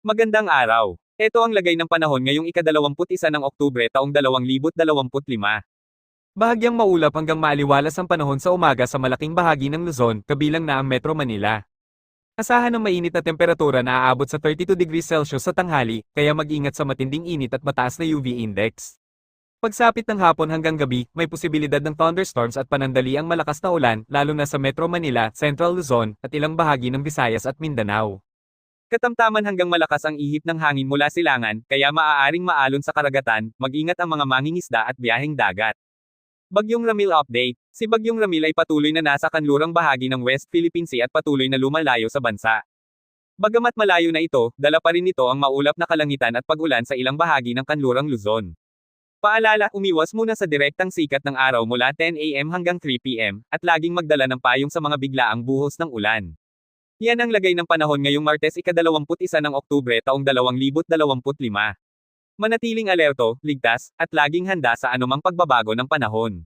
Magandang araw. Ito ang lagay ng panahon ngayong ikadalawamput-isa ng Oktubre taong 2025. Bahagyang maulap hanggang maaliwalas ang panahon sa umaga sa malaking bahagi ng Luzon, kabilang na ang Metro Manila. Asahan ng mainit na temperatura na aabot sa 32 degrees Celsius sa tanghali, kaya mag-ingat sa matinding init at mataas na UV index. Pagsapit ng hapon hanggang gabi, may posibilidad ng thunderstorms at panandali ang malakas na ulan, lalo na sa Metro Manila, Central Luzon, at ilang bahagi ng Visayas at Mindanao. Katamtaman hanggang malakas ang ihip ng hangin mula silangan, kaya maaaring maalon sa karagatan, mag-ingat ang mga mangingisda at biyaheng dagat. Bagyong Ramil Update Si Bagyong Ramil ay patuloy na nasa kanlurang bahagi ng West Philippine Sea at patuloy na lumalayo sa bansa. Bagamat malayo na ito, dala pa rin nito ang maulap na kalangitan at pag-ulan sa ilang bahagi ng kanlurang Luzon. Paalala, umiwas muna sa direktang sikat ng araw mula 10 a.m. hanggang 3 p.m., at laging magdala ng payong sa mga biglaang buhos ng ulan. Yan ang lagay ng panahon ngayong Martes ikadalawamput-isa ng Oktubre taong 2025. Manatiling alerto, ligtas, at laging handa sa anumang pagbabago ng panahon.